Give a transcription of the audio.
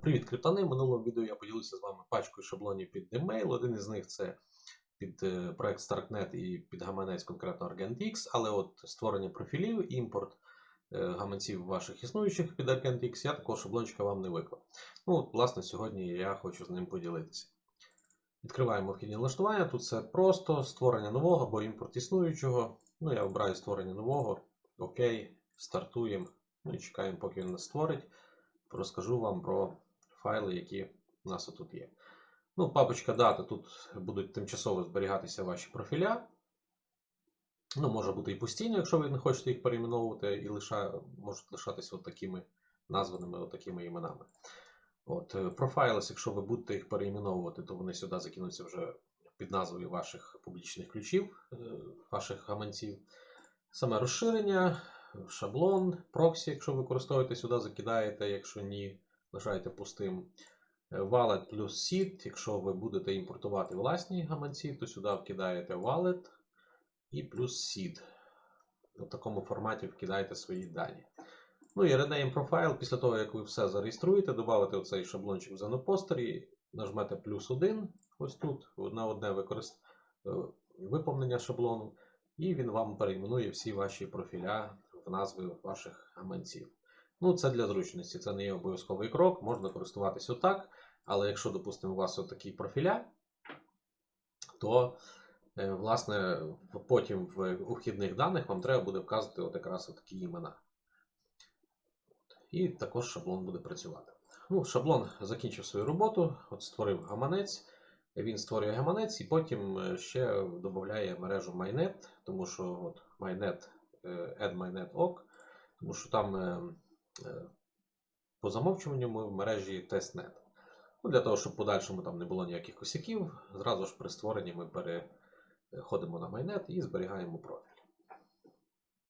Привіт, криптани! В минулому відео я поділився з вами пачкою шаблонів під Gmail. Один із них це під е, проект Starknet і під гаманець конкретно ArgentX, але от створення профілів, імпорт е, гаманців ваших існуючих під ArgentX, я такого шаблончика вам не виклав. Ну, власне, сьогодні я хочу з ним поділитися. Відкриваємо вхідні налаштування. Тут все просто: створення нового або імпорт існуючого. Ну, я обираю створення нового. Окей, стартуємо. Ну і чекаємо, поки він нас створить. Розкажу вам про файли, які у нас тут є. Ну, папочка дата, тут будуть тимчасово зберігатися ваші профіля. Ну, може бути і постійно, якщо ви не хочете їх перейменовувати, і лиша, можуть лишатися такими названими такими іменами. От, е, Profiles, якщо ви будете їх перейменовувати, то вони сюди закинуться вже під назвою ваших публічних ключів, е, ваших гаманців. Саме розширення, шаблон, проксі, якщо використовуєте, сюди закидаєте, якщо ні, лишаєте пустим. Е, Wallet плюс seed. Якщо ви будете імпортувати власні гаманці, то сюди вкидаєте wallet і плюс seed. В такому форматі вкидаєте свої дані. Ну і rename profile, після того, як ви все зареєструєте, додавите оцей шаблончик в Zenopostері, нажмете плюс 1 ось тут, на одне використ... е, виповнення шаблону, і він вам перейменує всі ваші профіля в назви ваших гаманців. Ну, це для зручності, це не є обов'язковий крок, можна користуватись отак. Але якщо, допустимо, у вас отакі профіля, то е, власне потім в вхідних даних вам треба буде вказувати от якраз такі імена. І також шаблон буде працювати. Ну, шаблон закінчив свою роботу, от створив гаманець. Він створює гаманець і потім е, ще додає мережу MyNet, тому що от MyNet, е, add тому що там е, е, по замовчуванню ми в мережі TestNet. Ну, для того, щоб подальшому там не було ніяких косяків, зразу ж при створенні ми переходимо на майнет і зберігаємо профіль.